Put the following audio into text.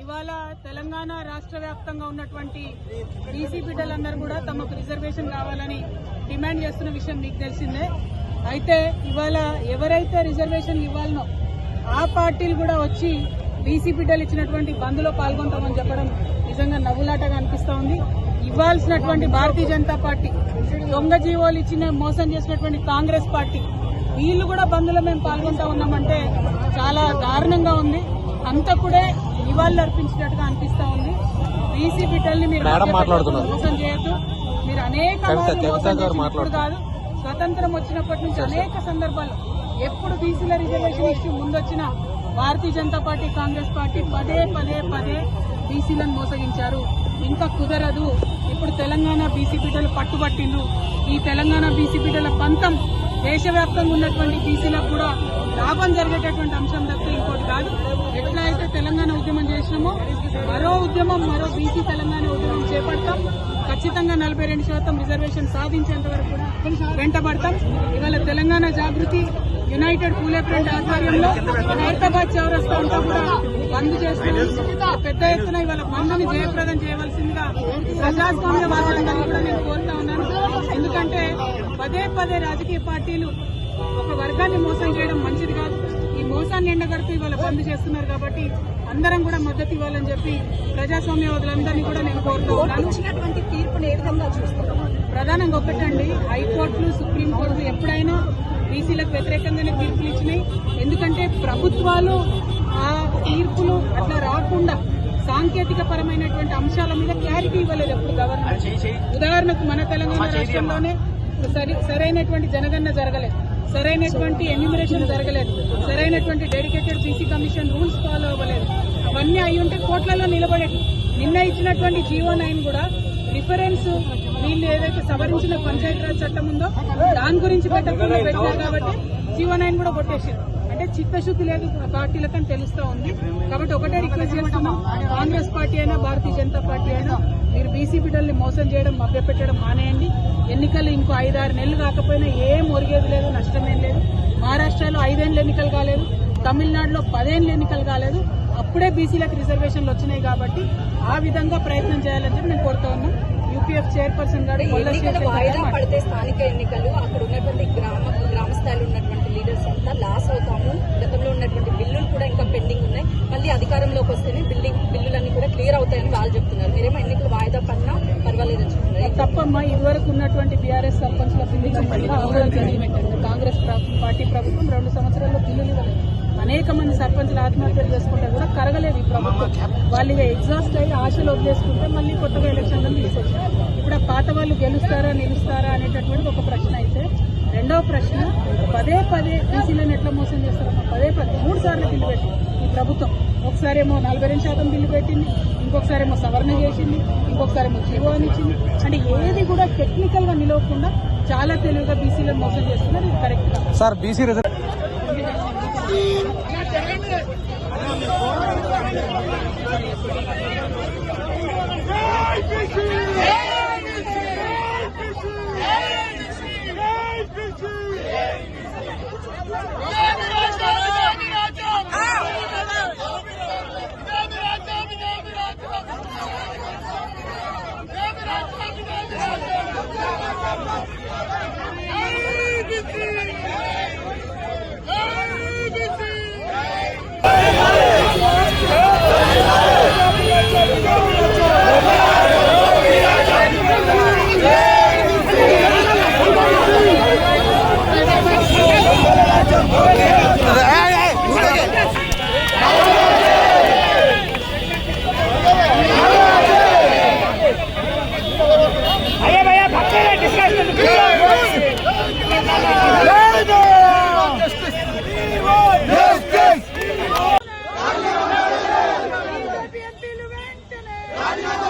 ఇవాళ తెలంగాణ రాష్ట్ర వ్యాప్తంగా ఉన్నటువంటి బీసీ బిడ్డలందరూ కూడా తమకు రిజర్వేషన్ కావాలని డిమాండ్ చేస్తున్న విషయం మీకు తెలిసిందే. అయితే ఇవాళ ఎవరైతే రిజర్వేషన్ ఇవ్వాలనో ఆ పార్టీలు కూడా వచ్చి బీసీ బిడ్డలు ఇచ్చినటువంటి బంద్లో పాల్గొంటామని చెప్పడం నిజంగా నవ్వులాటగా అనిపిస్తూ ఉంది. ఇవ్వాల్సినటువంటి భారతీయ జనతా పార్టీ దొంగ జీవోలు ఇచ్చిన మోసం చేసినటువంటి కాంగ్రెస్ పార్టీ వీళ్ళు కూడా బంద్లో మేము పాల్గొంటా ఉన్నామంటే చాలా దారుణంగా ఉంది. హంతకుడే నివాళులు అర్పించినట్టుగా అనిపిస్తా ఉంది. బీసీ బిడ్డల్ని మీరు. మోసం చేయొద్దు. మీరు అనేక కాదు స్వతంత్రం వచ్చినప్పటి నుంచి అనేక సందర్భాలు ఎప్పుడు బీసీల reservation issue ముందొచ్చిన Bharatiya Janata party Congress party పదే పదే పదే బీసీలను మోసగించారు. ఇంకా కుదరదు. ఇప్పుడు తెలంగాణ బీసీ బిడ్డలు పట్టుబట్టిండ్రు. ఈ తెలంగాణ బీసీ బిడ్డల పంతం దేశవ్యాప్తంగా ఉన్నటువంటి బీసీలకు కూడా లాభం జరిగేటటువంటి అంశం తప్పితే ఇంకోటి కాదు. ఎట్లా అయితే తెలంగాణ ఉద్యమం చేసినామో మరో ఉద్యమం మరో బీసీ తెలంగాణ ఉద్యమం చేపడతాం. ఖచ్చితంగా నలభై రెండు శాతం రిజర్వేషన్ సాధించేంత వరకు వెంటబడతాం. ఇవాళ తెలంగాణ జాగృతి యునైటెడ్ పూలే ఫ్రంట్ ఆధ్వర్యంలో హైదరాబాద్ చౌరస్తా అంతా కూడా బంద్ చేస్తున్నాం పెద్ద ఎత్తున ఇవాళ బంద్ని జయప్రదం చేయవలసిందిగా ప్రజాస్వామ్య వాదాలందరినీ కూడా నేను కోరుతా ఉన్నాను. ఎందుకంటే పదే పదే రాజకీయ పార్టీలు ఒక వర్గాన్ని మోసం చేయడం మంచిది కాదు. ఈ మోసాన్ని ఎండగడుతూ ఇవాళ బంద్ చేస్తున్నారు కాబట్టి అందరం కూడా మద్దతు ఇవ్వాలని చెప్పి ప్రజాస్వామ్యవాదులందరినీ కూడా నేను కోరుతూ ఉన్నాను. తీర్పును ఏ విధంగా చూస్తారు ప్రధానంగా ఒకటండి హైకోర్టులు సుప్రీంకోర్టు ఎప్పుడైనా బీసీలకు వ్యతిరేకంగానే తీర్పులు ఇచ్చినాయి. ఎందుకంటే ప్రభుత్వాలు తీర్పులు అట్లా రాకుండా సాంకేతిక పరమైనటువంటి అంశాల మీద క్లారిటీ ఇవ్వలేదు ఎప్పుడు గవర్నమెంట్. ఉదాహరణకు మన తెలంగాణ రాష్ట్రంలోనే సరి- సరైనటువంటి జనగణన జరగలేదు. సరైనటువంటి ఎన్యూమరేషన్ జరగలేదు. సరైనటువంటి dedicated BC commission rules follow అవ్వలేదు. అవన్నీ అయి ఉంటే కోట్లలో నిలబడేది. నిన్న ఇచ్చినటువంటి జీవో నైన్ కూడా రిఫరెన్స్ వీళ్ళు ఏదైతే సవరించిన పంచాయతీరాజ్ చట్టం ఉందో దాని గురించి పెట్టకుండా పెట్టారు కాబట్టి జీవో నైన్ కూడా కొట్టేసారు అంటే చిత్తశుద్ధి లేదు పార్టీలకని తెలుస్తా ఉంది. కాబట్టి ఒకటే రిక్వెస్ట్ చేస్తున్నాం. కాంగ్రెస్ పార్టీ అయినా భారతీయ జనతా పార్టీ అయినా మీరు బీసీ బిడ్డల్ని మోసం చేయడం మభ్యపెట్టడం మానేయండి. ఎన్నికలు ఇంకో ఐదారు నెలలు కాకపోయినా ఏం ఒరిగేది లేదు నష్టమేం లేదు. మహారాష్ట్రలో ఐదేళ్ళు ఎన్నికలు కాలేదు. తమిళనాడులో పదేళ్ళు ఎన్నికలు కాలేదు. అప్పుడే బీసీలకు రిజర్వేషన్లు వచ్చినాయి కాబట్టి ఆ విధంగా ప్రయత్నం చేయాలని చెప్పి నేను కోరుతా ఉన్నాం యూపీఎఫ్ చైర్పర్సన్ గారు పడితే స్థానిక ఎన్నికలు అక్కడ ఉన్నటువంటి కాంగ్రెస్ పార్టీ ప్రభుత్వం రెండు సంవత్సరాల్లో పిల్లలు ఇవ్వలేదు. అనేక మంది సర్పంచ్లు ఆత్మహత్యలు చేసుకుంటే కూడా కరగలేదు ఈ ప్రభుత్వం. వాళ్ళు ఇక ఎగ్జాస్ట్ అయ్యి ఆశలు వదిలేసుకుంటే మళ్ళీ కొత్తగా ఎలక్షన్లను తీసుకొచ్చారు. ఇప్పుడు ఆ పాత వాళ్ళు గెలుస్తారా నిలుస్తారా అనేటటువంటి ఒక ప్రశ్న అయితే రెండవ ప్రశ్న పదే పదే బీసీలను ఎట్లా మోసం చేస్తారమ్మా? పదే పదే మూడు సార్లు బిల్లు పెట్టారు ప్రభుత్వం. ఒకసారి ఏమో నలభై రెండు శాతం బిల్లు పెట్టింది ఇంకొకసారి ఏమో సవరణ చేసింది ఇంకొకసారి ఏమో జీవో అని ఇచ్చింది అంటే ఏది కూడా టెక్నికల్గా నిలవకుండా చాలా తెలివిగా బీసీలను మోసం చేస్తున్నారు ఇది కరెక్ట్ సార్ బీసీ Daniel